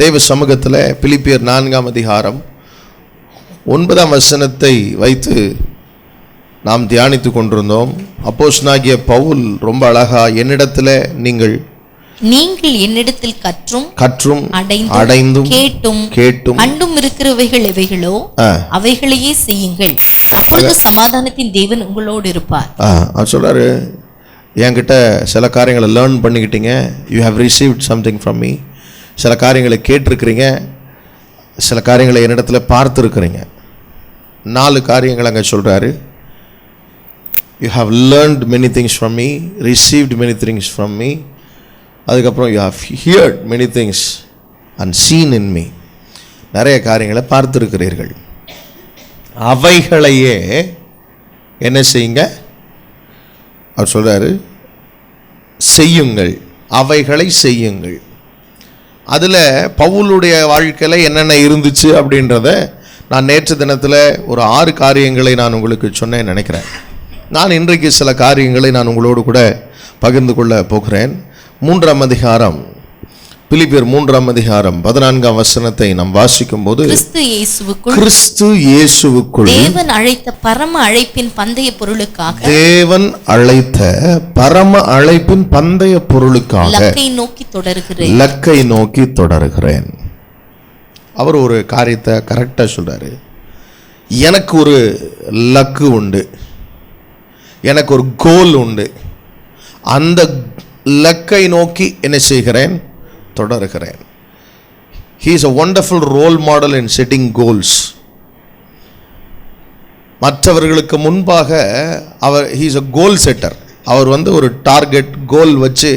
தேவ சமூகத்தில் பிலிப்பியர் நான்காம் அதிகாரம் ஒன்பதாம் வசனத்தை வைத்து நாம் தியானித்து கொண்டிருந்தோம். அப்போஸ்தலனாகிய பவுல் ரொம்ப அழகா என்னிடத்தில் நீங்கள் நீங்கள் என்னிடத்தில் கற்றும் கற்றும் அடைந்தும் கேட்டும் கேட்டும். அண்டும் இருக்கிறவைகள் எவைகளோ. அவைகளையே செய்யுங்கள். அப்பொழுது சமாதானத்தின் தேவன் உங்களோடு இருப்பார். அவர் சொல்கிறாரு என்கிட்ட சில காரியங்களை லேர்ன் பண்ணிக்கிட்டீங்க. You have received something from me சில காரியங்களை கேட்டிருக்கிறீங்க சில காரியங்களை என்னிடத்துல பார்த்துருக்குறீங்க. நாலு காரியங்கள் அங்கே சொல்கிறாரு you have learned many things from me received many things from me அதுக்கப்புறம் you have heard many things and seen in me நிறைய காரியங்களை பார்த்துருக்கிறீர்கள். அவைகளையே என்ன செய்யுங்க? அவர் சொல்கிறாரு செய்யுங்கள். அவைகளை செய்யுங்கள். அதில் பவுலுடைய வாழ்க்கையில் என்னென்ன இருந்துச்சு அப்படின்றத நான் நேற்று தினத்தில் ஒரு ஆறு காரியங்களை நான் உங்களுக்கு சொன்னேன் நினைக்கிறேன். நான் இன்றைக்கு சில காரியங்களை நான் உங்களோடு கூட பகிர்ந்து கொள்ள போகிறேன். மூன்றாம் அதிகாரம் பிலிப்பியர் மூன்றாம் அதிகாரம் பதினான்காம் வசனத்தை நாம் வாசிக்கும் போது கிறிஸ்து இயேசுவுக்குள் கிறிஸ்து இயேசுவுக்குள் தேவன் அழைத்த பரம அழைப்பின் பந்தய பொருளுக்காக தேவன் அழைத்த பரம அழைப்பின் பந்தய பொருளுக்காக லக்கை நோக்கி தொடர்கிறேன். இலக்கை நோக்கி தொடருகிறேன். அவர் ஒரு காரியத்தை கரெக்டாக சொல்றாரு. எனக்கு ஒரு லக்கு உண்டு. எனக்கு ஒரு கோல் உண்டு. அந்த லக்கை நோக்கி என்ன செய்கிறேன்? தொடர்கிறேன். He is a wonderful role model in setting goals மற்றவர்களுக்கு முன்பாக அவர் ஹீஸ் அ கோல் செட்டர் அவர் வந்து ஒரு டார்கெட் கோல் வச்சு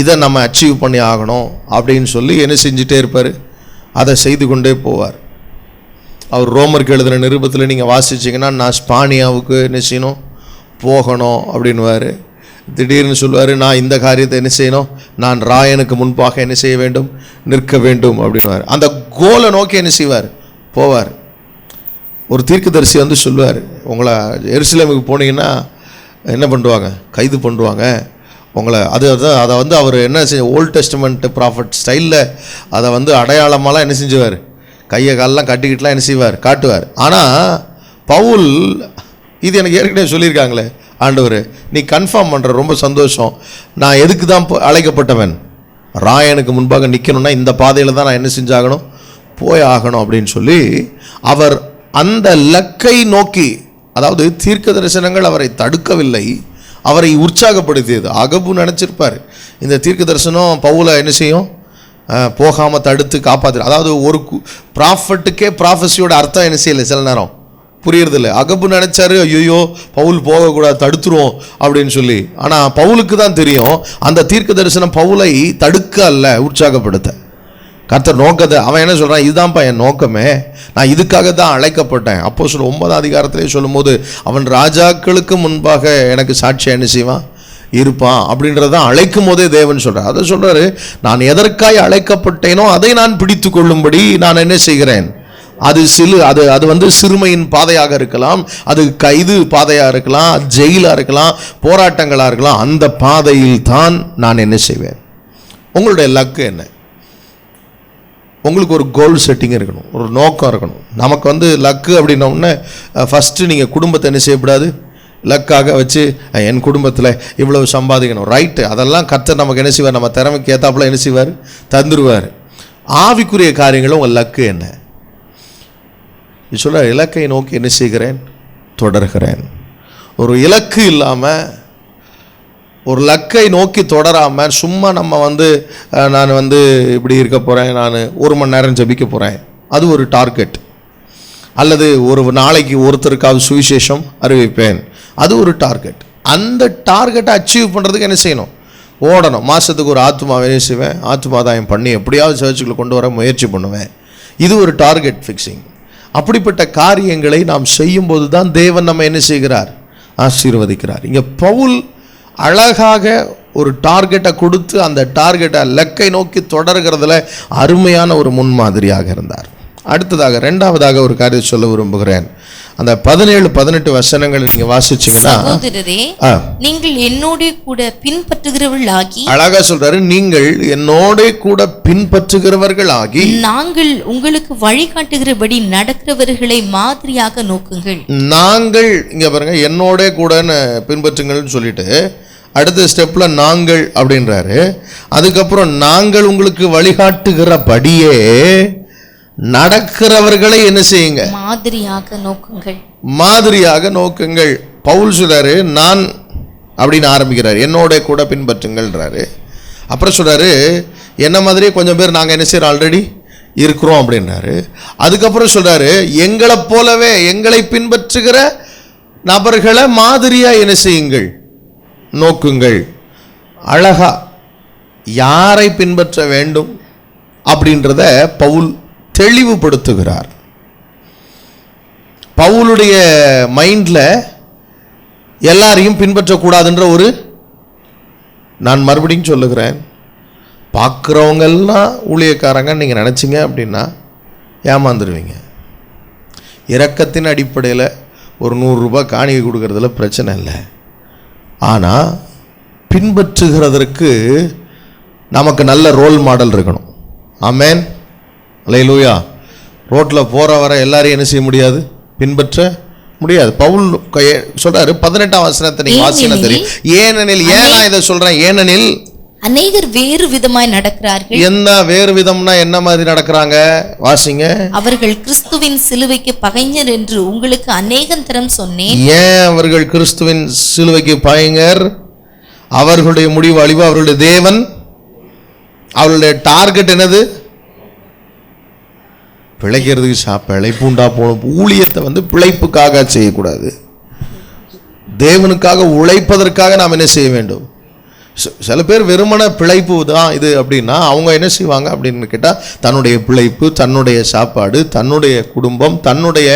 இதை நம்ம அச்சீவ் பண்ணி ஆகணும் அப்படின்னு சொல்லி என்ன செஞ்சுட்டே இருப்பார்? அதை செய்து கொண்டே போவார். அவர் ரோமருக்கு எழுதின நிருபத்தில் நீங்கள் வாசிச்சிங்கன்னா நான் ஸ்பானியாவுக்கு என்ன செய்யணும்? போகணும் அப்படின்வார் திடீர்னு சொல்லுவார் நான் இந்த காரியத்தை என்ன செய்யணும்? நான் ராயனுக்கு முன்பாக என்ன செய்ய வேண்டும்? நிற்க வேண்டும் அப்படின்வார் அந்த கோலை நோக்கி என்ன செய்வார்? போவார். ஒரு தீர்க்கதரிசி வந்து சொல்லுவார் உங்களை எருசலேமுக்கு போனீங்கன்னா என்ன பண்ணுவாங்க? கைது பண்ணுவாங்க. உங்களை அது அது- அதை வந்து அவர் என்ன செஞ்ச ஓல்டு டெஸ்டமெண்ட் ப்ராஃபட் ஸ்டைலில் அதை வந்து அடையாளமாலாம் என்ன செஞ்சுவார்? கையை காலெலாம் கட்டிக்கிட்டுலாம் என்ன செய்வார்? காட்டுவார். ஆனால் பவுல் இது எனக்கு ஏற்கனவே சொல்லியிருக்காங்களே ஆண்டவர் நீ கன்ஃபார்ம் பண்ணுற ரொம்ப சந்தோஷம். நான் எதுக்கு தான் அழைக்கப்பட்டவன்? ராயனுக்கு முன்பாக நிற்கணும்னா இந்த பாதையில் தான் நான் என்ன செஞ்சாகணும்? போய் ஆகணும் அப்படின்னு சொல்லி அவர் அந்த லக்கை நோக்கி அதாவது தீர்க்க தரிசனங்கள் அவரை தடுக்கவில்லை அவரை உற்சாகப்படுத்தியது. அகபு நினச்சிருப்பார் இந்த தீர்க்க தரிசனம் பவுல என்ன செய்யும்? போகாமல் தடுத்து காப்பாற்று அதாவது ஒரு ப்ராஃபட்டுக்கே ப்ராஃபஸியோட அர்த்தம் என்ன செய்யலை சில நேரம்? புரியறதில்ல. அகப்பு நினைச்சாரு ஐயோ பவுல் போகக்கூடாது தடுத்துருவோம் அப்படின்னு சொல்லி. ஆனால் பவுலுக்கு தான் தெரியும் அந்த தீர்க்க தரிசனம் பவுலை தடுக்க அல்ல உற்சாகப்படுத்த. கர்த்தர் நோக்கத்தை அவன் என்ன சொல்கிறான் இதுதான்ப்பா என் நோக்கமே. நான் இதுக்காக தான் அழைக்கப்பட்டேன். அப்போ சொல்ல ஒன்பதாம் அதிகாரத்திலே சொல்லும்போது அவன் ராஜாக்களுக்கு முன்பாக எனக்கு சாட்சி என்ன செய்வான்? இருப்பான். அப்படின்றதான் அழைக்கும் போதே தேவன் சொல்கிறார் அதை சொல்கிறாரு நான் எதற்காய் அழைக்கப்பட்டேனோ அதை நான் பிடித்து கொள்ளும்படி நான் என்ன செய்கிறேன்? அது சிறு அது அது வந்து சிறுமையின் பாதையாக இருக்கலாம் அது கைது பாதையாக இருக்கலாம் ஜெயிலாக இருக்கலாம் போராட்டங்களாக இருக்கலாம் அந்த பாதையில் தான் நான் என்ன செய்வேன்? உங்களுடைய லக்கு என்ன? உங்களுக்கு ஒரு கோல் செட்டிங் இருக்கணும் ஒரு நோக்கம் இருக்கணும். நமக்கு வந்து லக்கு அப்படின்னோடனே ஃபஸ்ட்டு நீங்கள் குடும்பத்தை என்ன செய்யக்கூடாது? லக்காக வச்சு என் குடும்பத்தில் இவ்வளவு சம்பாதிக்கணும். ரைட்டு அதெல்லாம் கர்த்தர் நமக்கு என்ன செய்வார்? நம்ம திறமைக்கு ஏற்றாப்புல என்ன செய்வார்? தந்துடுவார் ஆவிக்குரிய காரியங்களும் உங்கள் லக்கு என்ன? சொல்ல இலக்கை நோக்கி என்ன செய்கிறேன்? தொடர்கிறேன். ஒரு இலக்கு இல்லாமல் ஒரு லக்கை நோக்கி தொடராமல் சும்மா நம்ம வந்து நான் வந்து இப்படி இருக்க போகிறேன் நான் ஒரு மணி நேரம் ஜெபிக்க போகிறேன் அது ஒரு டார்கெட். அல்லது ஒரு நாளைக்கு ஒருத்தருக்காவது சுவிசேஷம் அறிவிப்பேன். அது ஒரு டார்கெட். அந்த டார்கெட்டை அச்சீவ் பண்ணுறதுக்கு என்ன செய்யணும்? ஓடணும். மாதத்துக்கு ஒரு ஆத்மாவை என்ன செய்வேன்? ஆத்மாதாயம் பண்ணி எப்படியாவது சர்ச்சுக்குள்ளே கொண்டு வர முயற்சி பண்ணுவேன். இது ஒரு டார்கெட் ஃபிக்ஸிங். அப்படிப்பட்ட காரியங்களை நாம் செய்யும்போது தான் தேவன் நம்ம என்ன செய்கிறார்? ஆசீர்வதிக்கிறார். இங்கே பவுல் அழகாக ஒரு டார்கெட்டை கொடுத்து அந்த டார்கெட்டை லக்கை நோக்கி தொடர்கிறதுல அருமையான ஒரு முன்மாதிரியாக இருந்தார். அடுத்ததாக ரெண்டாவதாக ஒரு காரியத்தை சொல்ல விரும்புகிறேன். அந்த பதினேழு பதினெட்டு வசனங்கள் நீங்க வாசிச்சீங்கன்னா நீங்கள் என்னோட கூட பின்பற்றுகிறவர்களாகி அழகா சொல்றாரு நீங்கள் என்னோட கூட பின்பற்றுகிறவர்கள் ஆகி நாங்கள் உங்களுக்கு வழிகாட்டுகிறபடி நடக்கிறவர்களை மாதிரியாக நோக்குங்கள். நாங்கள் இங்க பாருங்க என்னோட கூடன்னு பின்பற்றுங்கள்னு சொல்லிட்டு அடுத்த ஸ்டெப்ல நாங்கள் அப்படின்றாரு. அதுக்கப்புறம் நாங்கள் உங்களுக்கு வழிகாட்டுகிறபடியே நடக்கிறவர்களை என்ன செய்யுங்க? மாதிரியாக நோக்குங்கள். மாதிரியாக நோக்குங்கள். பவுல் சொல்றாரு நான் அப்படின்னு ஆரம்பிக்கிறார். என்னோட கூட பின்பற்றுங்கள்ன்றாரு. அப்புறம் சொல்றாரு என்ன மாதிரியே கொஞ்சம் பேர் நாங்கள் என்ன செய்கிறோம் ஆல்ரெடி இருக்கிறோம் அப்படின்றாரு அதுக்கப்புறம் சொல்றாரு எங்களைப் போலவே எங்களை பின்பற்றுகிற நபர்களை மாதிரியா என்ன செய்யுங்கள்? நோக்குங்கள். அழகா யாரை பின்பற்ற வேண்டும்? அப்படின்றத பவுல் தெளிவுபடுத்துகிறார். பவுலுடைய மைண்டில் எல்லாரையும் பின்பற்றக்கூடாதுன்ற ஒரு நான் மறுபடியும் சொல்லுகிறேன். பார்க்குறவங்க எல்லாம் ஊழியக்காரங்க நீங்கள் நினச்சிங்க அப்படின்னா ஏமாந்துருவீங்க. இரக்கத்தின் அடிப்படையில் ஒரு நூறுரூபா காணிக்கை கொடுக்கறதுல பிரச்சனை இல்லை. ஆனால் பின்பற்றுகிறதற்கு நமக்கு நல்ல ரோல் மாடல் இருக்கணும். ஆமேன் அலையிலூயா. ரோட்டில் போகிற வர எல்லாரையும் என்ன செய்ய முடியாது? பின்பற்ற முடியாது. பவுல் கைய- சொல்றாரு பதினெட்டாம் வசனத்தை நீங்க வாசினா தெரியும்? ஏனெனில் ஏன் நான் இதை சொல்றேன்? ஏனெனில் அநேகர் வேறு விதமாய் நடக்கிறார்கள். என்ன வேறு விதம்னா என்ன மாதிரி நடக்கிறாங்க? வாசிங்க. அவர்கள் கிறிஸ்துவின் சிலுவைக்கு பகைஞர் என்று உங்களுக்கு அநேகம் தரம் சொன்னேன். ஏன் அவர்கள் கிறிஸ்துவின் சிலுவைக்கு பயங்கர் அவர்களுடைய முடிவு அழிவு அவர்களுடைய தேவன் அவர்களுடைய டார்கெட் என்னது? பிழைக்கிறதுக்கு சா பிழைப்புண்டா போகணும் ஊழியத்தை வந்து பிழைப்புக்காக செய்யக்கூடாது. தேவனுக்காக உழைப்பதற்காக நாம் என்ன செய்ய வேண்டும்? ச- சில பேர் வெறுமன பிழைப்பு தான் இது அப்படின்னா அவங்க என்ன செய்வாங்க அப்படின்னு கேட்டால் தன்னுடைய பிழைப்பு தன்னுடைய சாப்பாடு தன்னுடைய குடும்பம் தன்னுடைய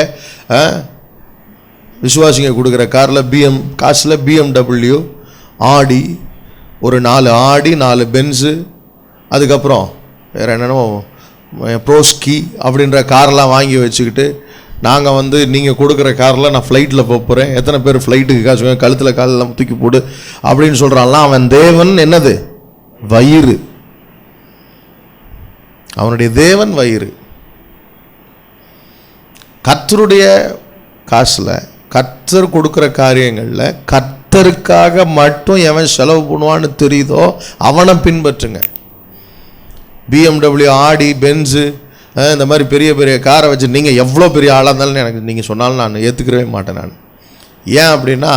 விசுவாசிங்க கொடுக்குற காரில் பிஎம் காசில் பிஎம்டபிள்யூ ஆடி ஒரு நாலு ஆடி நாலு பென்ஸு அதுக்கப்புறம் வேறு என்னென்னமோ ப்ரோஸ்கி அப்படின்ற காரெல்லாம் வாங்கி வச்சுக்கிட்டு நாங்கள் வந்து நீங்கள் கொடுக்குற காரில் நான் ஃப்ளைட்டில் போகிறேன் எத்தனை பேர் ஃப்ளைட்டுக்கு காசு கழுத்தில் காலெல்லாம் தூக்கி போடு அப்படின்னு சொல்கிறான்லாம் அவன் தேவன் என்னது? வயிறு. அவனுடைய தேவன் வயிறு. கத்தருடைய காசில் கத்தர் கொடுக்குற காரியங்களில் கத்தருக்காக மட்டும் எவன் செலவு பண்ணுவான்னு தெரியுதோ அவனை பின்பற்றுங்க. பிஎம்டபிள்யூ ஆடி பென்ஸு இந்த மாதிரி பெரிய பெரிய காரை வச்சு நீங்கள் எவ்வளோ பெரிய ஆளாக இருந்தாலும் எனக்கு நீங்கள் சொன்னாலும் நான் ஏற்றுக்கவே மாட்டேன் நான். ஏன் அப்படின்னா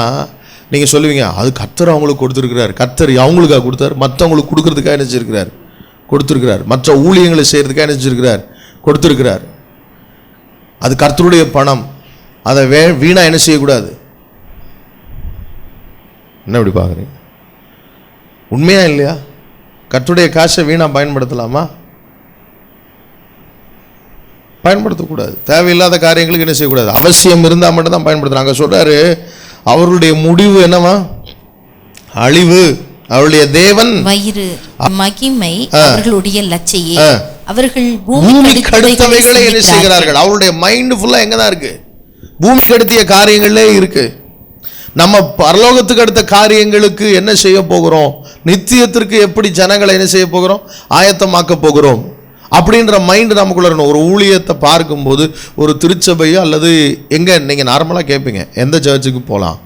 நீங்கள் சொல்லுவீங்க அது கர்த்தர் அவங்களுக்கு கொடுத்துருக்கிறார். கர்த்தர் அவங்களுக்காக கொடுத்தாரு. மற்றவங்களுக்கு கொடுக்குறதுக்காக என்ன கொடுத்துருக்கிறார். மற்ற ஊழியங்களை செய்கிறதுக்காக என்ன கொடுத்துருக்கிறார். அது கர்த்தருடைய பணம். அதை வே வீணாக என்ன செய்யக்கூடாது? என்ன இப்படி பார்க்குறீங்க? உண்மையா இல்லையா? கர்த்தருடைய காசை வீணாக பயன்படுத்தலாமா? பயன்படுத்தக்கூடாது. தேவையில்லாத காரியங்களுக்கு என்ன செய்யக்கூடாது? அவசியம் இருந்தால் மட்டும்தான் பயன்படுத்தணும். அங்கே சொல்றாரு அவர்களுடைய முடிவு என்னவா? அழிவு. அவருடைய தேவன் வயிறு மகிமை அவர்களுடைய லட்சையே. அவர்கள் பூமி பூமி கடுத்தவைகளை என்ன செய்கிறார்கள்? அவருடைய மைண்ட் ஃபுல்லா எங்க தான் இருக்கு? பூமி கடுத்திய காரியங்களே இருக்கு. நம்ம பரலோகத்துக்கு அடுத்த காரியங்களுக்கு என்ன செய்ய போகிறோம்? நித்தியத்திற்கு எப்படி ஜனங்களை என்ன செய்ய போகிறோம்? ஆயத்தமாக்க போகிறோம். அப்படின்ற மைண்ட் நமக்குள்ள இருக்கணும். ஒரு ஊழியத்தை பார்க்கும்போது ஒரு திருச்சபையோ அல்லது எங்க நீங்க நார்மலாக கேட்பீங்க எந்த சர்ச்சுக்கு போகலாம்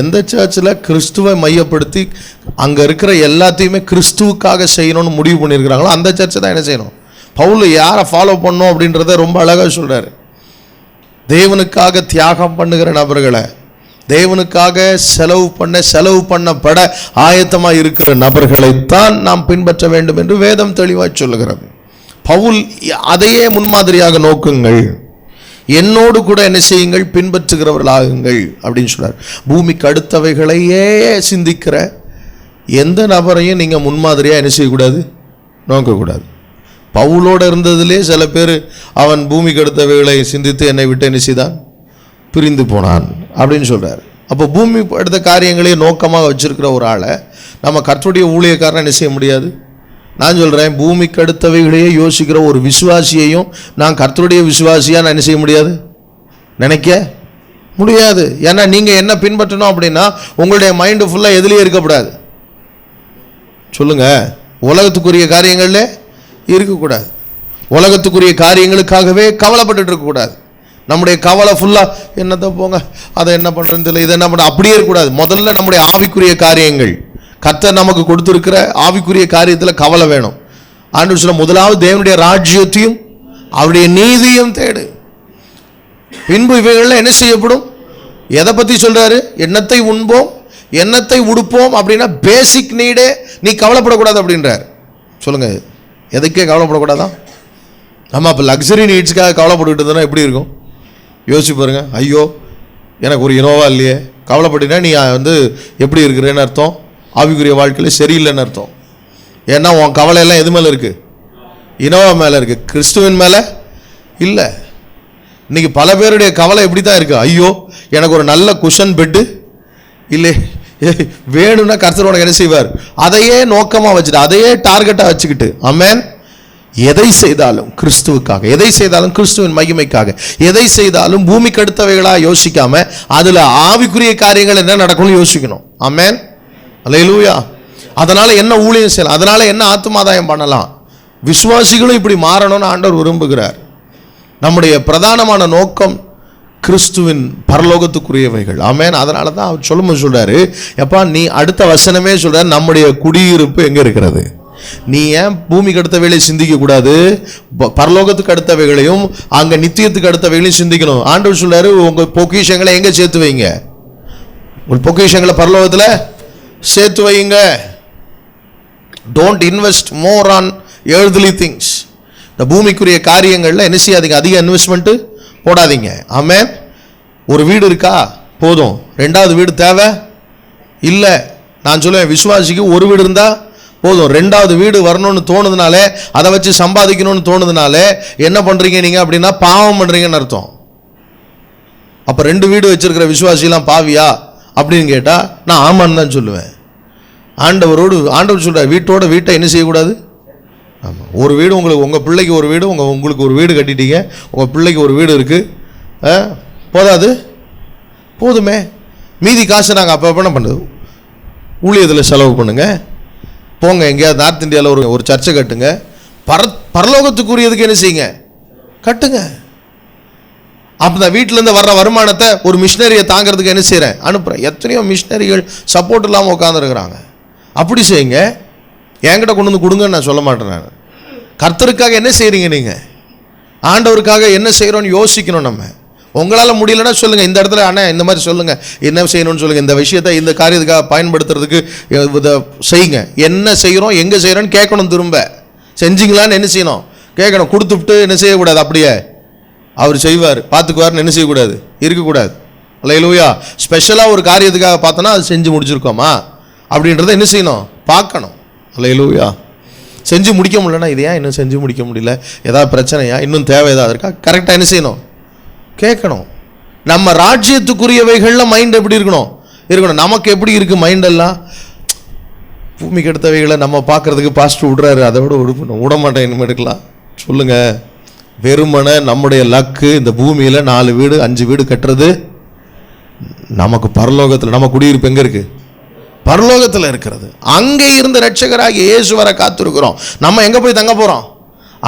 எந்த சர்ச்சில் கிறிஸ்துவை மையப்படுத்தி அங்கே இருக்கிற எல்லாத்தையுமே கிறிஸ்துவுக்காக செய்யணும்னு முடிவு பண்ணியிருக்கிறாங்களோ அந்த சர்ச்சை தான் என்ன செய்யணும்? பவுல் யாரை ஃபாலோ பண்ணோம் அப்படின்றத ரொம்ப அழகாக சொல்கிறார் தேவனுக்காக தியாகம் பண்ணுகிற நபர்களை தேவனுக்காக செலவு பண்ண செலவு பண்ணப்பட ஆயத்தமாக இருக்கிற நபர்களைத்தான் நாம் பின்பற்ற வேண்டும் என்று வேதம் தெளிவாக சொல்லுகிறது. பவுல் அதையே முன்மாதிரியாக நோக்குங்கள். என்னோடு கூட என்ன செய்யுங்கள்? பின்பற்றுகிறவர்களாகுங்கள் அப்படின்னு சொல்றார். பூமிக்கு அடுத்தவைகளையே சிந்திக்கிற எந்த நபரையும் நீங்கள் முன்மாதிரியாக என்ன செய்யக்கூடாது? நோக்கக்கூடாது. பவுலோட இருந்ததுலேயே சில பேர் அவன் பூமிக்கு அடுத்தவைகளை சிந்தித்து என்னை விட்டு என்ன செய்தான்? பிரிந்து போனான் அப்படின்னு சொல்கிறார் அப்போ பூமி அடுத்த காரியங்களையே நோக்கமாக வச்சுருக்கிற ஒரு ஆளை நம்ம கர்த்தருடைய ஊழியக்காரனை என்ன செய்ய முடியாது? நான் சொல்கிறேன் பூமிக்கு அடுத்தவைகளையே யோசிக்கிற ஒரு விசுவாசியையும் நான் கர்த்தருடைய விசுவாசியாக நான் என்ன செய்ய முடியாது? நினைக்க முடியாது. ஏன்னா நீங்கள் என்ன பின்பற்றணும் அப்படின்னா உங்களுடைய மைண்டு ஃபுல்லாக எதுலேயே இருக்கக்கூடாது. சொல்லுங்கள் உலகத்துக்குரிய காரியங்களில் இருக்கக்கூடாது. உலகத்துக்குரிய காரியங்களுக்காகவே கவலைப்பட்டுட்ருக்கக்கூடாது நம்முடைய கவலை ஃபுல்லாக என்னத்தை போங்க அதை என்ன பண்ணுறதுன்னு தெரியல இதை என்ன பண்ண அப்படியே இருக்கக்கூடாது. முதல்ல நம்முடைய ஆவிக்குரிய காரியங்கள். கர்த்தர் நமக்கு கொடுத்துருக்கிற ஆவிக்குரிய காரியத்தில் கவலை வேணும். ஆண்டு சொல்ல முதலாவது தேவனுடைய ராஜ்யத்தையும் அவருடைய நீதியும் தேடு. பின்பு இவைகளில் என்ன செய்யப்படும்? எதை பற்றி சொல்கிறாரு எண்ணத்தை உண்போம் எண்ணத்தை உடுப்போம் அப்படின்னா பேசிக் நீடே நீ கவலைப்படக்கூடாது அப்படின்றார். சொல்லுங்கள் எதுக்கே கவலைப்படக்கூடாதா? ஆமாம் இப்போ லக்ஸரி நீட்ஸ்க்காக கவலைப்பட்டுக்கிட்டு இருந்தோன்னா எப்படி இருக்கும்? யோசிச்சு பாருங்க. ஐயோ எனக்கு ஒரு இனோவா இல்லையே. கவலைப்பட்டினா நீ வந்து எப்படி இருக்கிறேன்னு அர்த்தம். ஆவிக்குரிய வாழ்க்கையில் சரியில்லைன்னு அர்த்தம். ஏன்னா உன் கவலை எல்லாம் எது மேலே இருக்குது இனோவா மேலே இருக்குது கிறிஸ்துவின் மேலே இல்லை. இன்னைக்கு பல பேருடைய கவலை எப்படி தான் இருக்குது ஐயோ எனக்கு ஒரு நல்ல குஷன் பெட்டு இல்லை. வேணும்னா கர்த்தர் உனக்கு என்ன செய்வார்? அதையே நோக்கமாக வச்சுட்டு அதையே டார்கெட்டாக வச்சுக்கிட்டு. அமேன் எதை செய்தாலும் கிறிஸ்துவுக்காக எதை செய்தாலும் கிறிஸ்துவின் மகிமைக்காக எதை செய்தாலும் பூமிக்கு அடுத்தவைகளாக யோசிக்காம அதில் ஆவிக்குரிய காரியங்கள் என்ன நடக்கும்னு யோசிக்கணும். அமேன் அல்லேலூயா. அதனால் என்ன ஊழியம் செய்யலாம் அதனால் என்ன ஆத்மாதாயம் பண்ணலாம். விசுவாசிகளும் இப்படி மாறணும்னு ஆண்டவர் விரும்புகிறார். நம்முடைய பிரதானமான நோக்கம் கிறிஸ்துவின் பரலோகத்துக்குரியவைகள். ஆமேன். அதனால தான் அவர் சொல்லும்போது சொல்கிறாரு எப்பா நீ அடுத்த வசனமே சொல்கிறார் நம்முடைய குடியிருப்பு எங்கே இருக்கிறது? நீ ஏன் பூமிக்கு அடுத்தவைகளை சிந்திக்க கூடாது? ப- பரலோகத்துக்கு அடுத்தவைகளையும் அங்க நித்தியத்துக்கு அடுத்தவைகளையும் சிந்திக்கணும். ஆண்டவர் சொல்றாரு உங்க பொக்கிஷங்களை எங்க சேர்த்து வைங்க? உங்கள் பொக்கிஷங்களை பரலோகத்துல சேர்த்து வைங்க. Don't invest more on earthly things இந்த பூமிக்குரிய காரியங்களில் என்ன செய்யாதீங்க அதிக இன்வெஸ்ட்மெண்ட்டு போடாதீங்க. ஆமென் ஒரு வீடு இருக்கா? போதும். ரெண்டாவது வீடு தேவை? இல்லை. நான் சொல்லுவேன் விசுவாசிக்கு ஒரு வீடு இருந்தால் போதும். ரெண்டாவது வீடு வரணும்னு தோணுதுனாலே அதை வச்சு சம்பாதிக்கணும்னு தோணுதுனாலே என்ன பண்ணுறீங்க நீங்கள் அப்படின்னா பாவம் பண்ணுறீங்கன்னு அர்த்தம். அப்போ ரெண்டு வீடு வச்சுருக்கிற விசுவாசிலாம் பாவியா? அப்படின்னு கேட்டால் நான் ஆமான்னு தான் சொல்லுவேன். ஆண்டவரோடு ஆண்டவர் சொல்கிறார் வீட்டோட வீட்டை என்ன செய்யக்கூடாது? ஆமாம் ஒரு வீடு உங்களுக்கு உங்கள் பிள்ளைக்கு ஒரு வீடு உங்கள் உங்களுக்கு ஒரு வீடு கட்டிட்டீங்க. உங்கள் பிள்ளைக்கு ஒரு வீடு இருக்குது போதாது? போதுமே. மீதி காசு நாங்கள் அப்போ என்ன பண்ணுறது ஊழியத்தில் செலவு பண்ணுங்கள் போங்க எங்கேயாவது நார்த் இந்தியாவில் ஒரு ஒரு சர்ச்சை கட்டுங்க. பர பரலோகத்துக்குரியதுக்கு என்ன செய்யுங்க? கட்டுங்க. அப்போ தான் வீட்டிலேருந்து வர்ற வருமானத்தை ஒரு மிஷினரியை தாங்கிறதுக்கு என்ன செய்கிறேன் அனுப்புகிறேன் எத்தனையோ மிஷினரிகள் சப்போர்ட் இல்லாமல் உட்காந்துருக்குறாங்க அப்படி செய்யுங்க. என்கிட்ட கொண்டு வந்து கொடுங்கன்னு நான் சொல்ல மாட்டேன் நான். கர்த்தருக்காக என்ன செய்கிறீங்க நீங்கள் ஆண்டவருக்காக என்ன செய்கிறோன்னு யோசிக்கணும் நம்ம. உங்களால் முடியலன்னா சொல்லுங்கள் இந்த இடத்துல அண்ணா இந்த மாதிரி சொல்லுங்கள் என்ன செய்யணும்னு சொல்லுங்கள் இந்த விஷயத்தை இந்த காரியத்துக்காக பயன்படுத்துறதுக்கு இதை செய்யுங்க. என்ன செய்கிறோம் எங்கே செய்கிறோன்னு கேட்கணும் திரும்ப. செஞ்சிங்களான்னு என்ன செய்யணும்? கேட்கணும். கொடுத்துவிட்டு என்ன செய்யக்கூடாது? அப்படியே. அவர் செய்வார். பார்த்துக்குவார்னு என்ன செய்யக்கூடாது? இருக்கக்கூடாது. அல்லையிலூயா ஸ்பெஷலாக ஒரு காரியத்துக்காக பார்த்தோன்னா அது செஞ்சு முடிச்சிருக்கோமா? அப்படின்றத என்ன செய்யணும்? பார்க்கணும். அல்லையிலூயா செஞ்சு முடிக்க முடியலன்னா இது ஏன் இன்னும் செஞ்சு முடிக்க முடியல? ஏதாவது பிரச்சனையா? இன்னும் தேவை ஏதாவது இருக்கா? கரெக்டாக என்ன செய்யணும்? கேட்கணும். நம்ம ராஜ்யத்துக்குரியவைகளில் மைண்ட் எப்படி இருக்கணும்? இருக்கணும். நமக்கு எப்படி இருக்குது மைண்டெல்லாம் பூமிக்கு கெடுத்தவைகளை நம்ம பார்க்கறதுக்கு பாஸ்டர் விடுறாரு. அதை விட விட விட மாட்டேன். இனிமேல் எடுக்கலாம். சொல்லுங்கள் வெறுமனை நம்முடைய லக்கு இந்த பூமியில் நாலு வீடு அஞ்சு வீடு கட்டுறது நமக்கு பரலோகத்தில் நம்ம குடியிருப்பு எங்கே இருக்குது பரலோகத்தில் இருக்கிறது. அங்கே இருந்த ரட்சகராகி இயேசுவரை காத்திருக்கிறோம். நம்ம எங்கே போய் தங்க போகிறோம்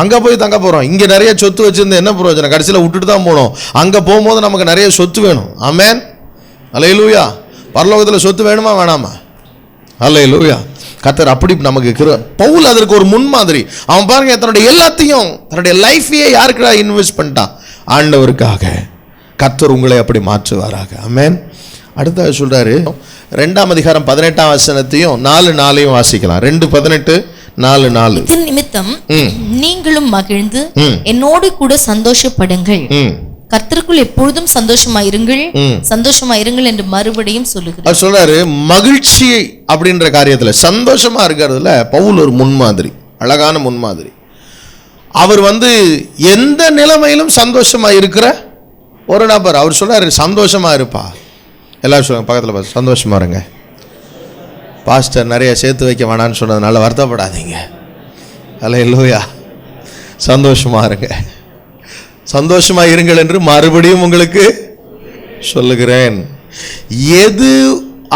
அங்கே போய் தங்க போகிறோம் இங்கே நிறைய சொத்து வச்சுருந்து என்ன பிரயோஜனம்? கடைசியில் விட்டுட்டு தான் போகணும். அங்கே போகும்போது நமக்கு நிறைய சொத்து வேணும். ஆமென். அலையலூயா பரலோகத்தில் சொத்து வேணுமா வேணாமா? அல்லேலூயா கத்தர் அப்படி நமக்கு கிரு பவுல் அதற்கு ஒரு முன்மாதிரி. அவன் பாருங்க தன்னுடைய எல்லாத்தையும் தன்னுடைய லைஃபையே யாருக்குடா இன்வெஸ்ட் பண்ணிட்டான்? ஆண்டவருக்காக. கத்தர் உங்களை அப்படி மாற்றுவாராக. அமேன் அடுத்தது சொல்கிறாரு ரெண்டாம் அதிகாரம் பதினெட்டாம் வசனத்தையும் நாலு நாளையும் வாசிக்கலாம். ரெண்டு பதினெட்டு நாலு நாலு. இதன் நிமித்தம். நீங்களும் மகிழ்ந்து. என்னோடு கூட சந்தோஷப்படுங்கள். கர்த்தருக்குள் எப்பொழுதும் சந்தோஷமாயிருங்கள் ம். சந்தோஷமாயிருங்கள் என்று மறுபடியும் சொல்லுகிறேன். அவர் சொல்றாரு மகிழ்ச்சி அப்படின்ற காரியத்துல சந்தோஷமா இருக்கிறதுல பவுல் ஒரு முன்மாதிரி அழகான முன்மாதிரி. அவர் வந்து எந்த நிலைமையிலும் சந்தோஷமா இருக்கிற ஒரு நபர். அவர் சொல்றாரு சந்தோஷமா இருப்பா. எல்லாரும் சொல்லுங்க பக்கத்தில் பார்த்து சந்தோஷமா இருங்க. பாஸ்டர் நிறைய சேர்த்து வைக்க வேணான்னு சொன்னதுனால வருத்தப்படாதீங்க. அல்ல இல்லையா சந்தோஷமாக இருங்க. சந்தோஷமாக இருங்கள் என்று மறுபடியும் உங்களுக்கு சொல்லுகிறேன். எது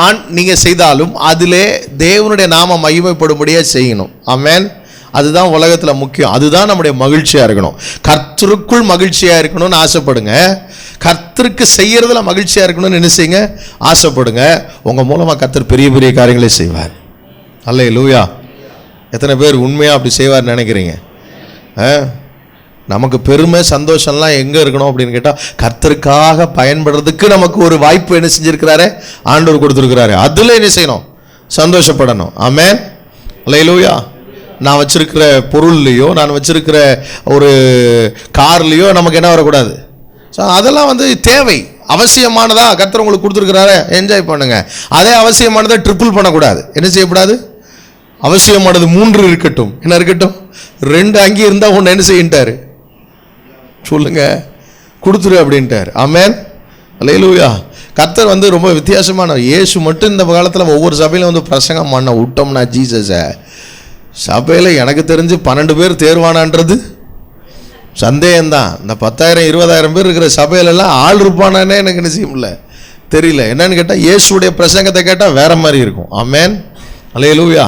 ஆண் நீங்கள் செய்தாலும் அதிலே தேவனுடைய நாம மகிமைப்படும்படியே செய்யணும். ஆமென் அதுதான் உலகத்தில் முக்கியம். அதுதான் நம்முடைய மகிழ்ச்சியாக இருக்கணும். கர்த்தருக்குள் மகிழ்ச்சியாக இருக்கணும்னு ஆசைப்படுங்க. கர்த்தருக்கு செய்கிறதுல மகிழ்ச்சியாக இருக்கணும்னு நினைச்சிங்க ஆசைப்படுங்க. உங்கள் மூலமாக கர்த்தர் பெரிய பெரிய காரியங்களே செய்வார். அல்ல லூயா எத்தனை பேர் உண்மையாக அப்படி செய்வார்னு நினைக்கிறீங்க? ஆ? நமக்கு பெருமை சந்தோஷம்லாம் எங்கே இருக்கணும் அப்படின்னு கேட்டால் கர்த்தருக்காக பயன்படுறதுக்கு நமக்கு ஒரு வாய்ப்பு என்ன செஞ்சிருக்கிறாரு? ஆண்டவர் கொடுத்துருக்கிறாரு. அதில் என்ன செய்யணும்? சந்தோஷப்படணும். ஆமென். அல்லையிலூயா நான் வச்சுருக்கிற பொருள்லையோ நான் வச்சுருக்கிற ஒரு கார்லேயோ நமக்கு என்ன வரக்கூடாது? ஸோ அதெல்லாம் வந்து தேவை. அவசியமானதா கர்த்தர் உங்களுக்கு கொடுத்துருக்குறாரு என்ஜாய் பண்ணுங்க. அதே அவசியமானதை ட்ரிப்புள் பண்ணக்கூடாது. என்ன செய்யக்கூடாது அவசியமானது மூன்று இருக்கட்டும். என்ன இருக்கட்டும்? ரெண்டு அங்கே இருந்தால் ஒன்று என்ன செய்யிட்டாரு சொல்லுங்க. கொடுத்துரு அப்படின்ட்டார். ஆமேன் அல்லேலூயா கர்த்தர் வந்து ரொம்ப வித்தியாசமான இயேசு மட்டும் இந்த காலத்தில் ஒவ்வொரு சபையிலும் வந்து பிரசங்கம் பண்ண விட்டோம்னா ஜீசஸை சபையில் எனக்கு தெரிஞ்சு பன்னெண்டு பேர் தேர்வானான்றது சந்தேகம்தான். இந்த பத்தாயிரம் இருபதாயிரம் பேர் இருக்கிற சபையிலெல்லாம் ஆள் இருப்பானானே எனக்கு நிச்சயம் இல்லை. தெரியல. என்னன்னு கேட்டால் இயேசுடைய பிரசங்கத்தை கேட்டால் வேற மாதிரி இருக்கும். ஆமென். அல்லேலூயா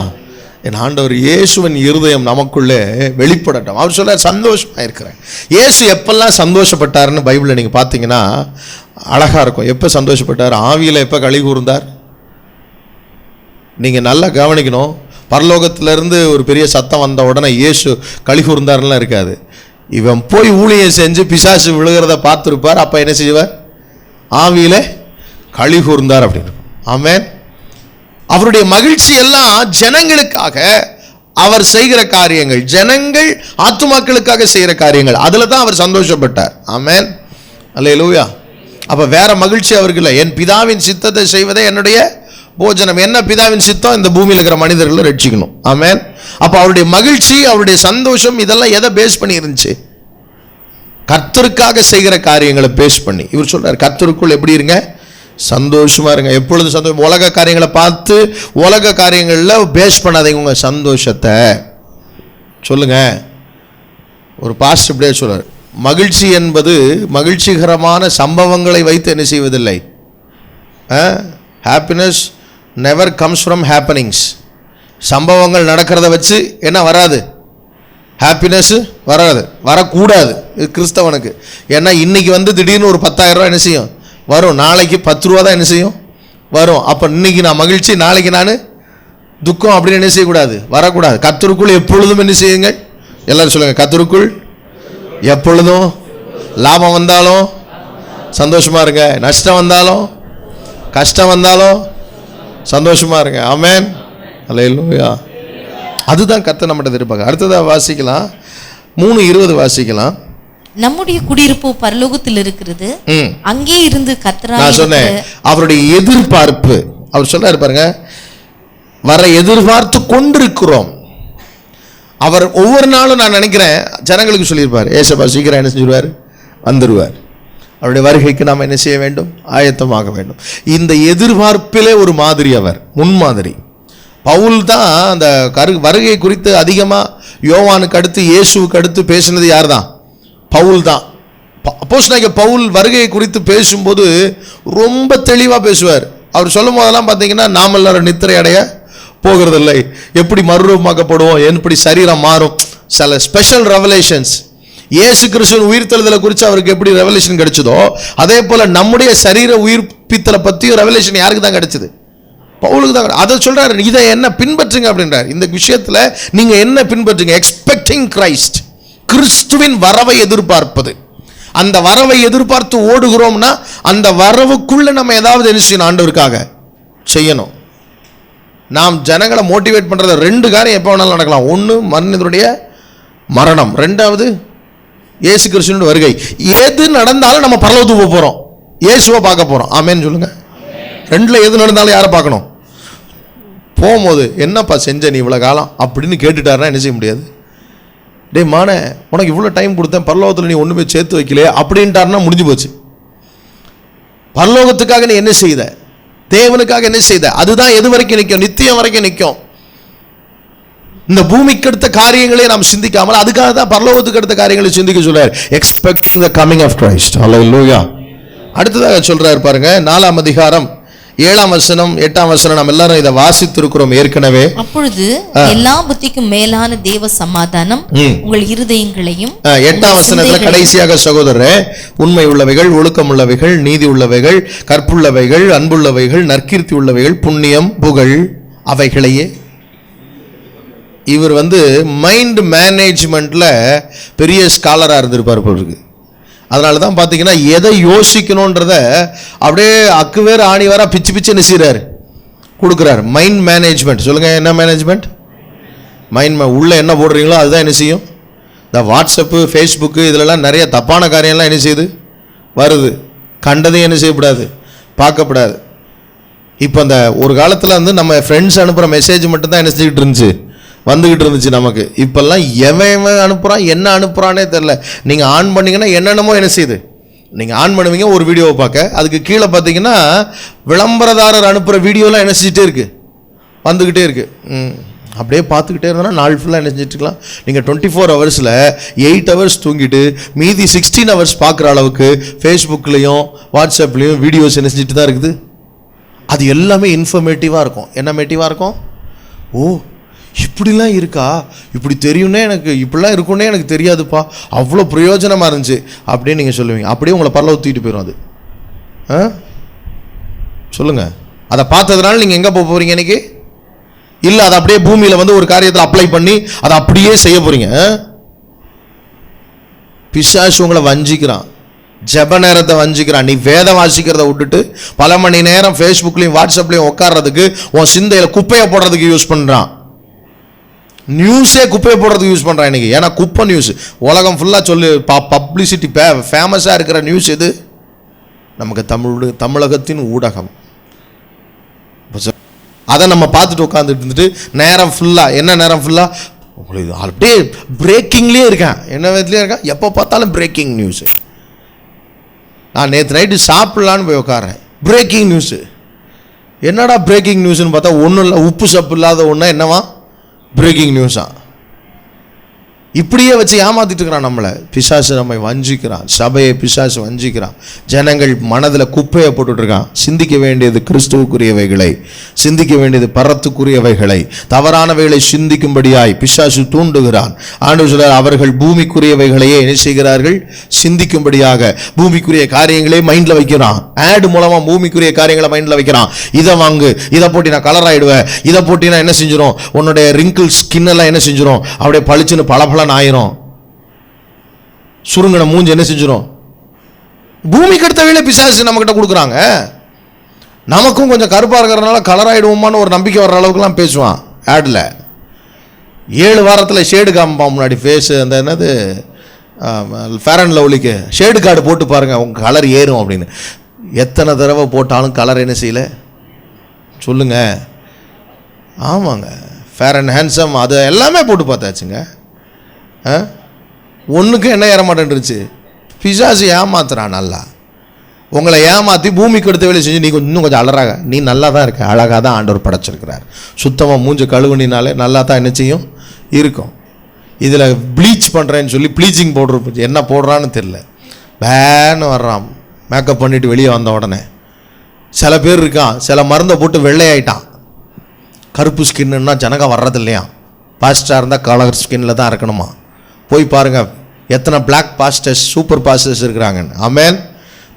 என் ஆண்டவர் இயேசுவின் இருதயம் நமக்குள்ளே வெளிப்படட்டும். அவர் சொல்ல சந்தோஷமாக இருக்கிறேன் இயேசு எப்பெல்லாம் சந்தோஷப்பட்டாருன்னு பைபிளில் நீங்கள் பார்த்தீங்கன்னா அழகாக இருக்கும். எப்போ சந்தோஷப்பட்டார்? ஆவியில் எப்போ கழி கூர்ந்தார் நீங்கள் நல்லா கவனிக்கணும். பரலோகத்திலேருந்து ஒரு பெரிய சத்தம் வந்த உடனே இயேசு களி இருக்காது. இவன் போய் ஊழியம் செஞ்சு பிசாசு விழுகிறத பார்த்துருப்பார். அப்போ என்ன செய்வார்? ஆவியில் களி கூர்ந்தார் அப்படின்னு ஆமேன். அவருடைய மகிழ்ச்சி எல்லாம் ஜனங்களுக்காக அவர் செய்கிற காரியங்கள் ஜனங்கள் ஆத்துமாக்களுக்காக செய்கிற காரியங்கள் அதில் தான் அவர் சந்தோஷப்பட்டார். ஆமென். அல்லேலூயா. அப்போ வேற மகிழ்ச்சி அவருக்கு இல்லை. என் பிதாவின் சித்தத்தை செய்வதே என்னுடைய போஜனம். என்ன பிதாவின் சித்தம்? இந்த பூமியில் இருக்கிற மனிதர்களை ரட்சிக்கணும். ஆமேன். அப்போ அவருடைய மகிழ்ச்சி அவருடைய சந்தோஷம் இதெல்லாம் எதை பேஸ் பண்ணி இருந்துச்சு கர்த்தருக்காக செய்கிற காரியங்களை பேஸ் பண்ணி. இவர் சொல்றார் கர்த்தருக்குள் எப்படி இருங்க? சந்தோஷமா இருங்க. எப்பொழுதும் சந்தோஷம் உலக காரியங்களை பார்த்து உலக காரியங்களில் பேஸ் பண்ணாதீங்க உங்கள் சந்தோஷத்தை. சொல்லுங்க. ஒரு பாஸ்ட் இப்படியே சொல்றார் மகிழ்ச்சி என்பது மகிழ்ச்சிகரமான சம்பவங்களை வைத்து என்ன செய்வதில்லை? Happiness never comes from happenings சம்பவங்கள் நடக்கிறத வச்சு என்ன வராது? ஹாப்பினஸ்ஸு வராது. வரக்கூடாது. இது கிறிஸ்தவனுக்கு. ஏன்னா இன்றைக்கி வந்து திடீர்னு ஒரு 10000 என்ன செய்யும்? வரும். நாளைக்கு பத்து ரூபா தான் என்ன செய்யும்? வரும். அப்போ இன்னைக்கு நான் மகிழ்ச்சி நாளைக்கு நான் துக்கம் அப்படின்னு என்ன செய்யக்கூடாது? வரக்கூடாது. கத்தருக்குள் எப்பொழுதும் என்ன செய்யுங்கள்? எல்லாரும் சொல்லுங்கள் கத்தருக்குள் எப்பொழுதும் லாபம் வந்தாலும் சந்தோஷமாக இருங்க. நஷ்டம் வந்தாலும் கஷ்டம் வந்தாலும் சந்தோஷமா இருங்க. ஆமென். அல்லேலூயா அதுதான் கத்த நம்மகிட்ட எதிர்பார்க்க அடுத்ததாக வாசிக்கலாம். மூணு இருபது வாசிக்கலாம். நம்முடைய குடியிருப்பு பரலோகத்தில் இருக்கிறது. அங்கே இருந்து கர்த்தராகிய நான் சொன்னேன். அவருடைய எதிர்பார்ப்பு. அவர் சொல்றாரு பாருங்க. வர எதிர்பார்த்து கொண்டிருக்கிறோம். அவர் ஒவ்வொரு நாளும் நான் நினைக்கிறேன். ஜனங்களுக்கு சொல்லியிருப்பார். ஏசப்பா சீக்கிரம் என்ன செஞ்சிருவார்? வந்துடுவார் அவருடைய வருகைக்கு நாம் என்ன செய்ய வேண்டும்? ஆயத்தமாக வேண்டும். இந்த எதிர்பார்ப்பிலே ஒரு மாதிரி அவர் முன்மாதிரி. பவுல் தான் அந்த கரு வருகை குறித்து அதிகமாக யோவானுக்கு அடுத்து இயேசுவுக்கு அடுத்து பேசினது யார் தான் பவுல் தான். அப்போஸ் பவுல் வருகையை குறித்து பேசும்போது ரொம்ப தெளிவாக பேசுவார். அவர் சொல்லும் போதெல்லாம் பார்த்தீங்கன்னா நாம் எல்லாரும் நித்திரை அடைய போகிறதில்லை. எப்படி மறுரூபமாக்கப்படுவோம்? எப்படி சரீரம் மாறும்? சில ஸ்பெஷல் ரெவலேஷன்ஸ் இயேசு கிறிஸ்துவின் உயிர்த்தெழுதலை குறித்து அவருக்கு எப்படி ரெவலேஷன் கிடைச்சதோ அதே போல் நம்முடைய சரீர உயிர்ப்பித்தலை பற்றியும் ரெவலேஷன் யாருக்கு தான் கிடைச்சது? பவுலுக்கு தான் அதை சொல்கிறாரு இதை என்ன பின்பற்றுங்க அப்படின்றார். இந்த விஷயத்தில் நீங்கள் என்ன பின்பற்றுங்க? எக்ஸ்பெக்டிங் கிரைஸ்ட் கிறிஸ்துவின் வரவை எதிர்பார்ப்பது. அந்த வரவை எதிர்பார்த்து ஓடுகிறோம்னா அந்த வரவுக்குள்ளே நம்ம ஏதாவது என்ன செய்யணும்? ஆண்டவருக்காக செய்யணும். நாம் ஜனங்களை மோட்டிவேட் பண்ணுறது ரெண்டு காரியம் எப்போ வேணாலும் நடக்கலாம். ஒன்று மனிதனுடைய மரணம். ரெண்டாவது இயேசு கிறிஸ்துவின் வருகை. எது நடந்தாலும் நம்ம பரலோகத்துக்கு போக போகிறோம் இயேசுவை பார்க்க போகிறோம் ஆமேன்னு சொல்லுங்க. ரெண்டில் எது நடந்தாலும் யாரை பார்க்கணும்? போகும்போது என்னப்பா செஞ்ச நீ இவ்வளோ காலம்? அப்படின்னு கேட்டுட்டாருன்னா என்ன செய்ய முடியாது. டேய் மானே உனக்கு இவ்வளோ டைம் கொடுத்தேன். பரலோகத்தில் நீ ஒன்றுமே சேர்த்து வைக்கலையே. அப்படின்ட்டாருன்னா முடிஞ்சு போச்சு. பரலோகத்துக்காக நீ என்ன செய்த? தேவனுக்காக என்ன செய்த? அதுதான் எது வரைக்கும் நிற்கும் நித்தியம் வரைக்கும் நிற்கும் இந்த பூமிக்கு அடுத்த காரியங்களை நாம் சிந்திக்காமல் அதுக்காக தான் பரலோகத்துக்கு அடுத்த காரியங்களை சிந்திக்க சொல்றார். Expecting the coming of Christ hallelujah அடுத்ததாக சொல்றாரு பாருங்க நாலாம் அதிகாரம் ஏழாம் வசனம் எட்டாம் வசனம் நம்ம எல்லாரும் இதை வாசித்திருக்கிறோம் ஏற்கனவே. அப்பொழுது எல்லா புத்திக்கும் மேலான தேவ சமாதானம். உங்கள் இருதயங்களையும் எட்டாம் வசனத்துல கடைசியாக சகோதரர் உண்மை உள்ளவைகள் ஒழுக்கம் உள்ளவைகள் நீதி உள்ளவைகள் கற்புள்ளவைகள் அன்புள்ளவைகள் நற்கீர்த்தி உள்ளவைகள் புண்ணியம் புகழ் அவைகளையே இவர் வந்து மைண்ட் மேனேஜ்மெண்ட்டில் பெரிய ஸ்காலராக இருந்திருப்பார் போல் இருக்கு அதனால தான் பார்த்தீங்கன்னா எதை யோசிக்கணுன்றத அப்படியே அக்கு வேறு ஆணி வேற பிச்சு பிச்சு என்ன செய்றாரு கொடுக்குறாரு. மைண்ட் மேனேஜ்மெண்ட் சொல்லுங்கள் என்ன மேனேஜ்மெண்ட் மைண்ட் மே உள்ளே என்ன போடுறீங்களோ அதுதான் என்ன செய்யும்? இந்த வாட்ஸ்அப்பு ஃபேஸ்புக்கு இதிலெல்லாம் நிறைய தப்பான காரியம்லாம் என்ன செய்யுது? வருது. கண்டதையும் என்ன செய்யக்கூடாது பார்க்கப்படாது. இப்போ அந்த ஒரு காலத்தில் வந்து நம்ம ஃப்ரெண்ட்ஸ் அனுப்புகிற மெசேஜ் மட்டும்தான் என்ன செஞ்சுக்கிட்டு இருந்துச்சு? வந்துக்கிட்டு இருந்துச்சு நமக்கு. இப்போல்லாம் எவன் எவன் அனுப்புகிறான் என்ன அனுப்புகிறானே தெரில நீங்கள் ஆன் பண்ணீங்கன்னா என்னென்னமோ என்ன செய்யுது நீங்கள் ஆன் பண்ணுவீங்க ஒரு வீடியோவை பார்க்க. அதுக்கு கீழே பார்த்தீங்கன்னா விளம்பரதாரர் அனுப்புகிற வீடியோலாம் என்ன செஞ்சுட்டே இருக்குது வந்துக்கிட்டே இருக்குது ம். அப்படியே பார்த்துக்கிட்டே இருந்தோன்னா நாள் ஃபுல்லாக என்ன செஞ்சுட்டுக்கலாம் நீங்கள் டுவெண்ட்டி ஃபோர் ஹவர்ஸில் எயிட் ஹவர்ஸ் தூங்கிட்டு மீதி சிக்ஸ்டீன் ஹவர்ஸ் பார்க்குற அளவுக்கு ஃபேஸ்புக்லேயும் வாட்ஸ்அப்லேயும் வீடியோஸ் என்ன செஞ்சுட்டு தான் இருக்குது. அது எல்லாமே இன்ஃபர்மேட்டிவாக இருக்கும். என்னமேட்டிவாக இருக்கும்? ஓ இப்படிலாம் இருக்கா? இப்படி தெரியும்னே எனக்கு இப்படிலாம் இருக்கும்னே எனக்கு தெரியாதுப்பா. அவ்வளோ பிரயோஜனமாக இருந்துச்சு அப்படின்னு நீங்கள் சொல்லுவீங்க. அப்படியே உங்களை பரல ஊற்றிட்டு போயிடும் அது. ஆ? சொல்லுங்கள் அதை பார்த்ததுனால நீங்கள் எங்கே போக போகிறீங்க இன்னைக்கு? இல்லை அதை அப்படியே பூமியில் வந்து ஒரு காரியத்தில் அப்ளை பண்ணி அதை அப்படியே செய்ய போகிறீங்க பிசாசு உங்களை வஞ்சிக்கிறான். ஜெப நேரத்தை வஞ்சிக்கிறான். நீ வேதம் வாசிக்கிறத விட்டுட்டு பல மணி நேரம் ஃபேஸ்புக்லேயும் வாட்ஸ்அப்லேயும் உட்கார்றதுக்கு உன் சிந்தையில் குப்பையை போடுறதுக்கு யூஸ் பண்ணுறான் நியூஸே குப்பையை போடுறதுக்கு யூஸ் பண்ணுறான் இன்றைக்கி ஏன்னா குப்பை நியூஸ் உலகம் ஃபுல்லாக சொல்லு ப பப்ளிசிட்டி பே ஃபேமஸாக இருக்கிற நியூஸ் எது? நமக்கு தமிழ் தமிழகத்தின் ஊடகம். அதை நம்ம பார்த்துட்டு உட்காந்துட்டு இருந்துட்டு நேரம் ஃபுல்லாக என்ன நேரம் ஃபுல்லாக உங்களுக்கு அப்படியே பிரேக்கிங்லேயே இருக்கேன். என்ன விதத்துலேயே இருக்கேன்? எப்போ பார்த்தாலும் பிரேக்கிங் நியூஸு நான் நேற்று நைட்டு சாப்பிட்லான்னு போய் உட்காரேன் பிரேக்கிங் நியூஸு என்னடா பிரேக்கிங் நியூஸ்னு பார்த்தா ஒன்றும் இல்லை உப்பு சப்பு இல்லாத ஒன்றா என்னவா? பிரேக்கிங் நியூஸா இப்படியே வச்சு ஏமாத்திட்டு இருக்கிறான் நம்மளை. பிசாசு நம்மை வஞ்சிக்கிறான். சபையை பிசாசு வஞ்சிக்கிறான். ஜனங்கள் மனதில் குப்பையை போட்டுட்டு இருக்கான் சிந்திக்க வேண்டியது கிறிஸ்துவுக்குரியவைகளை. சிந்திக்க வேண்டியது பரத்துக்குரியவைகளை. தவறானவைகளை சிந்திக்கும்படியாய் பிசாசு தூண்டுகிறான். ஆண்டு சிலர் அவர்கள் பூமிக்குரியவைகளையே என்ன செய்கிறார்கள்? சிந்திக்கும்படியாக பூமிக்குரிய காரியங்களே மைண்டில் வைக்கிறான். ஆடு மூலமா பூமிக்குரிய காரியங்களை மைண்டில் வைக்கிறான். இதை வாங்கு இதை போட்டி நான் கலர் ஆயிடுவேன். இதை போட்டி நான் என்ன செஞ்சிடும் உன்னுடைய ரிங்கிள் ஸ்கின்னெல்லாம் என்ன செஞ்சிடும் அப்படியே பளிச்சுன்னு பளபளன்னு ஆயிரும். சுருங்கின மூஞ்சி என்ன செஞ்சிடும் பூமிக்கு அடுத்த வேலை பிசாசு நம்மக்கிட்ட கொடுக்குறாங்க. நமக்கும் கொஞ்சம் கருப்பாக இருக்கிறதுனால கலராகிடுவோமான்னு ஒரு நம்பிக்கை வர்ற அளவுக்குலாம் பேசுவான் ஆடில் ஏழு வாரத்தில் ஷேடு காமிப்பான் முன்னாடி ஃபேஸு அந்த என்னது ஃபேர் அண்ட் லவ்லிக்கு ஷேடு கார்டு போட்டு பாருங்கள் உங்கள் கலர் ஏறும் அப்படின்னு. எத்தனை தடவை போட்டாலும் கலர் என்ன செய்யல? சொல்லுங்க. ஆமாங்க. ஃபேர் அண்ட் ஹேண்ட்ஸம் அது எல்லாமே போட்டு பார்த்தாச்சுங்க. ஆ? என்ன ஏற மாட்டேன்ருச்சு பிசாசு ஏமாத்துறான் நல்லா. உங்களை ஏமாற்றி பூமிக்கு எடுத்த வேலை செஞ்சு நீ கொஞ்சம் இன்னும் கொஞ்சம் அழகாக நீ நல்லா தான் இருக்க. அழகாக தான் ஆண்டவர் படைச்சிருக்கிறார். சுத்தமாக மூஞ்ச கழுவுனினாலே நல்லா தான் என்ன செய்யும்? இருக்கும். இதில் ப்ளீச் பண்ணுறேன்னு சொல்லி ப்ளீச்சிங் பவுடர் என்ன போடுறான்னு தெரில வேன்னு வர்றான். மேக்கப் பண்ணிட்டு வெளியே வந்த உடனே. சில பேர் இருக்கான். சில மருந்தை போட்டு வெள்ளையாயிட்டான். கருப்பு ஸ்கின்னுன்னா ஜனங்க வர்றது இல்லையா பாஸ்டாக இருந்தால் கலர் ஸ்கின்னில் தான் இருக்கணுமா போய் பாருங்கள் எத்தனை பிளாக் பாஸ்டர்ஸ் சூப்பர் பாஸ்டர்ஸ் இருக்கிறாங்கன்னு. ஆமேன்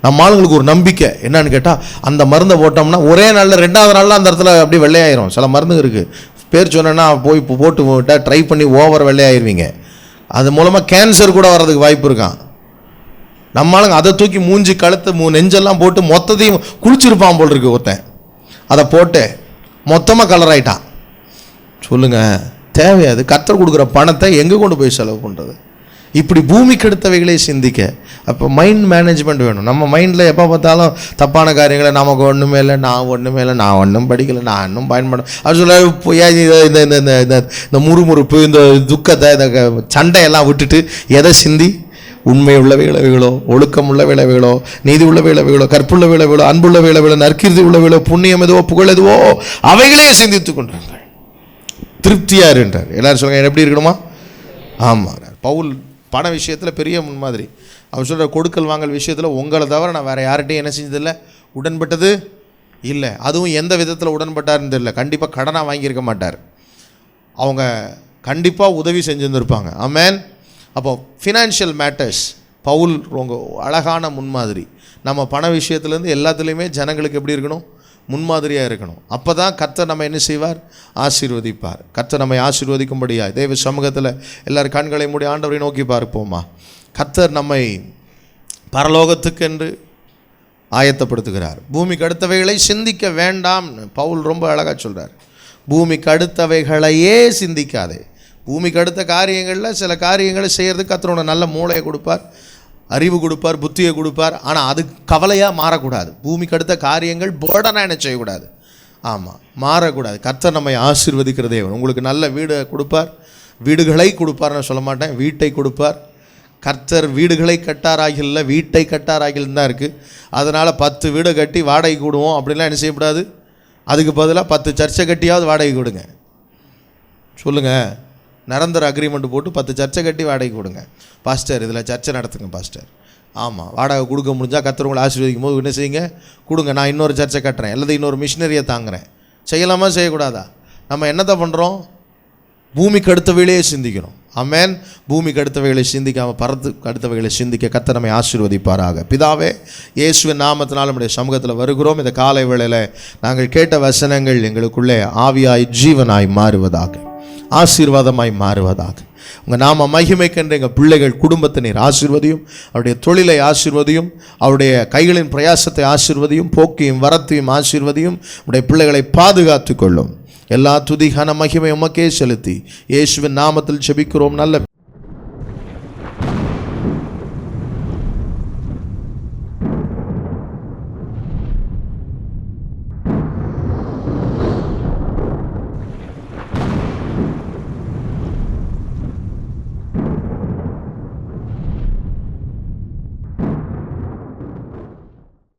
நம்ம ஆளுங்களுக்கு ஒரு நம்பிக்கை. என்னன்னு கேட்டால் அந்த மருந்தை போட்டோம்னா ஒரே நாளில் ரெண்டாவது நாளில் அந்த இடத்துல அப்படியே வெள்ளையாயிரும். சில மருந்து இருக்குது பேர் சொன்னேன்னா போய் போட்டு விட்டால் ட்ரை பண்ணி ஓவர் வெள்ளையாயிருவீங்க. அது மூலமாக கேன்சர் கூட வர்றதுக்கு வாய்ப்பு இருக்கான் நம்ம ஆளுங்க அதை தூக்கி மூஞ்சி கழுத்து மூ நெஞ்செல்லாம் போட்டு மொத்தத்தையும் குளிச்சிருப்பான் போல் இருக்கு ஒருத்தன். அதை போட்டு மொத்தமாக கலர் ஆயிட்டான். சொல்லுங்கள் தேவையாது. கத்தர் கொடுக்குற பணத்தை எங்கே கொண்டு போய் செலவு பண்ணுறது இப்படி பூமிக்கு எடுத்தவைகளே சிந்திக்க. அப்போ மைண்ட் மேனேஜ்மெண்ட் வேணும். நம்ம மைண்டில் எப்போ பார்த்தாலும் தப்பான காரியங்களை நமக்கு ஒன்றுமே இல்லை நான் ஒன்றுமே இல்லை நான் ஒன்றும் படிக்கலை நான் இன்னும் பயன்பட அது சொல்ல இந்த இந்த இந்த இந்த இந்த முறுமுறுப்பு இந்த துக்கத்தை இந்த க- சண்டையெல்லாம் விட்டுட்டு எதை சிந்தி? உண்மை உள்ள விளைவுகளோ ஒழுக்கம் உள்ள விளைவுகளோ நீதி உள்ள விளைவுகளோ கற்புள்ள விளைவுகளோ அன்புள்ள விளைவுகளோ நற்கீர்த்தி உள்ள விளைவு புண்ணியம் எதுவோ புகழ் எதுவோ அவைகளே சிந்தித்து கொண்டாங்க திருப்தியாக இருன்றார் எல்லோரும் சொல்லுங்க எப்படி இருக்கணுமா? ஆமாம் பவுல் பண விஷயத்தில் பெரிய முன்மாதிரி. அவர் சொல்கிற கொடுக்கல் வாங்கல் விஷயத்தில் உங்களை தவிர நான் வேறு யார்கிட்டையும் என்ன செஞ்சதில்லை. உடன்பட்டது இல்லை. அதுவும் எந்த விதத்தில் உடன்பட்டாருன்னு தெரியல. கண்டிப்பாக கடனாக வாங்கியிருக்க மாட்டார். அவங்க கண்டிப்பாக உதவி செஞ்சுருந்துருப்பாங்க. ஆமேன் அப்போ ஃபினான்ஷியல் மேட்டர்ஸ் பவுல் ரொம்ப அழகான முன்மாதிரி. நம்ம பண விஷயத்துலேருந்து எல்லாத்துலேயுமே ஜனங்களுக்கு எப்படி இருக்கணும்? முன்மாதிரியாக இருக்கணும். அப்போ தான் கர்த்தர் நம்ம என்ன செய்வார்? ஆசீர்வதிப்பார். கர்த்தர் நம்மை ஆசீர்வதிக்கும்படியா? தேவ சமூகத்தில் எல்லோரும் கண்களை மூடி ஆண்டவரை நோக்கி பார்ப்போமா? கர்த்தர் நம்மை பரலோகத்துக்கென்று ஆயத்தப்படுத்துகிறார். பூமிக்கு அடுத்தவைகளை சிந்திக்க வேண்டாம்னு பவுல் ரொம்ப அழகாக சொல்கிறார் பூமிக்கு அடுத்தவைகளையே சிந்திக்காதே. பூமிக்கு அடுத்த காரியங்களில் சில காரியங்களை செய்கிறதுக்கு கத்தரோட நல்ல மூளையை கொடுப்பார். அறிவு கொடுப்பார் புத்தியை கொடுப்பார். ஆனால் அது கவலையாக மாறக்கூடாது. பூமிக்கு அடுத்த காரியங்கள் போர்டனாக என்ன செய்யக்கூடாது. ஆமாம் மாறக்கூடாது. கர்த்தர் நம்மை ஆசிர்வதிக்கிற தேவன். உங்களுக்கு நல்ல வீடு கொடுப்பார். வீடுகளை கொடுப்பார்னு சொல்ல மாட்டேன். வீட்டை கொடுப்பார். கர்த்தர் வீடுகளை கட்டாராகில்ல வீட்டை கட்டாராகில் தான் இருக்குது அதனால் பத்து வீடு கட்டி வாடகை கூடுவோம் அப்படிலாம் என்ன செய்யக்கூடாது அதுக்கு பதிலாக பத்து சர்ச்சை கட்டியாவது வாடகை கொடுங்க சொல்லுங்கள் நிரந்தர அக்ரிமெண்ட் போட்டு பத்து சர்ச்சை கட்டி வாடகை கொடுங்க. பாஸ்டர் இதில் சர்ச்சை நடத்துங்க பாஸ்டர் ஆமாம் வாடகை கொடுக்க முடிஞ்சால் கத்துறவங்களை ஆசீர்வதிக்கும் போது என்ன செய்யுங்க? கொடுங்க நான் இன்னொரு சர்ச்சை கட்டுறேன். அல்லது இன்னொரு மிஷினரியை தாங்குறேன். செய்யலாமா செய்யக்கூடாதா? நம்ம என்னத்தை பண்ணுறோம் பூமிக்கு வேலையே சிந்திக்கிறோம். அமேன் பூமிக்கு அடுத்தவைகளை சிந்திக்காமல் பரத்துக்கு அடுத்தவைகளை சிந்திக்க கத்த நம்மை ஆசீர்வதிப்பாராக. பிதாவே இயேசுவின் நாமத்தினால் நம்முடைய சமூகத்தில் வருகிறோம். இந்த காலை வேளையில் நாங்கள் கேட்ட வசனங்கள் எங்களுக்குள்ளே ஆவியாய் ஜீவனாய் மாறுவதாக. ஆசீர்வாதமாய் மாறுவதாக. உங்கள் நாம மகிமைக்கென்ற எங்கள் பிள்ளைகள் குடும்பத்தை நீர் ஆசீர்வதியும் அவருடைய தொழிலை ஆசீர்வதியும் அவருடைய கைகளின் பிரயாசத்தை ஆசிர்வதையும் போக்கையும் வரத்தையும் ஆசீர்வதியும் உடைய பிள்ளைகளை பாதுகாத்து கொள்ளும். எல்லா துதிகான மகிமை உமக்கே செலுத்தி. இயேசுவின் நாமத்தில் செபிக்கிறோம் நல்ல